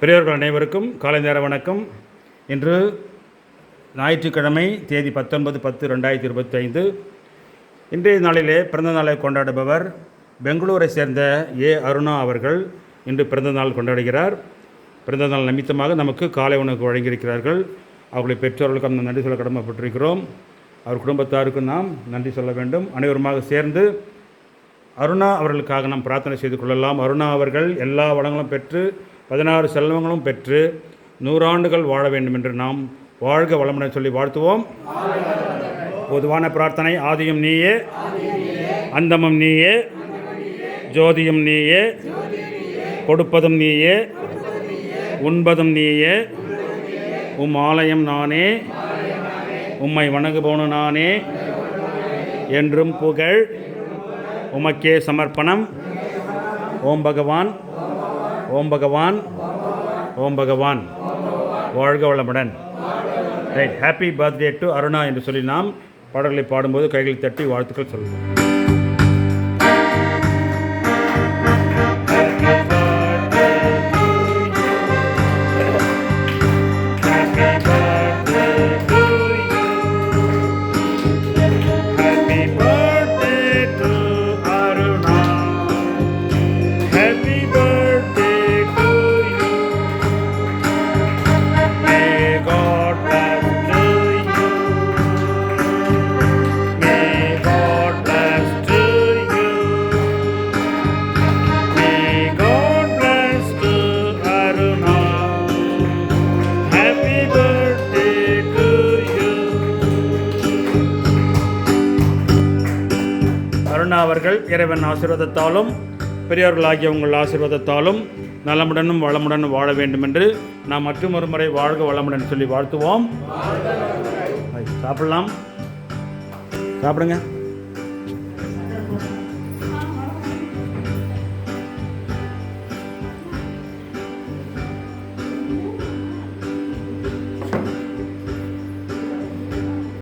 பெரியவர்கள் அனைவருக்கும் காலை நேர வணக்கம். இன்று ஞாயிற்றுக்கிழமை தேதி பத்தொன்பது பத்து ரெண்டாயிரத்தி இருபத்தி ஐந்து இன்றைய நாளிலே பிறந்த நாளை கொண்டாடுபவர் பெங்களூரை சேர்ந்த ஏ அருணா அவர்கள் இன்று பிறந்த நாள் கொண்டாடுகிறார். பிறந்த நாள் நிமித்தமாக நமக்கு காலை உணவு வழங்கியிருக்கிறார்கள். அவர்களை பெற்றோர்களுக்கு அந்த நன்றி சொல்ல கடமைப்பட்டிருக்கிறோம். அவர் குடும்பத்தாருக்கும் நாம் நன்றி சொல்ல வேண்டும். அனைவருமாக சேர்ந்து அருணா அவர்களுக்காக நாம் பிரார்த்தனை செய்து கொள்ளலாம். அருணா அவர்கள் எல்லா வளங்களும் பெற்று பதினாறு செல்வங்களும் பெற்று நூறாண்டுகள் வாழ வேண்டும் என்று நாம் வாழ்க வளமுடன் சொல்லி வாழ்த்துவோம். பொதுவான பிரார்த்தனை ஆதியும் நீயே. அந்தமும் நீயே. ஜோதியும் நீயே. கொடுப்பதும் நீயே. உண்பதும் நீயே. உம் ஆலயம் நானே. உம்மை வணங்குபவனு நானே. என்றும் புகழ். உமக்கே சமர்ப்பணம். ஓம் பகவான். ஓம் பகவான். ஓம் பகவான். வாழ்க வளமுடன். Right happy birthday to Aruna என்று சொல்லி நாம் பாடல்களை பாடும்போது கைகளை தட்டி வாழ்த்துக்கள் சொல்லுவோம். அருணா அவர்கள் இறைவன் ஆசீர்வாதத்தாலும் பெரியவர்களாகிய உங்கள் ஆசீர்வாதத்தாலும் நலமுடனும் வளமுடனும் வாழ வேண்டும் என்று நாம் மற்றும் ஒரு முறை வாழ்க வளமுடன் சொல்லி வாழ்த்துவோம். சாப்பிடலாம். சாப்பிடுங்க.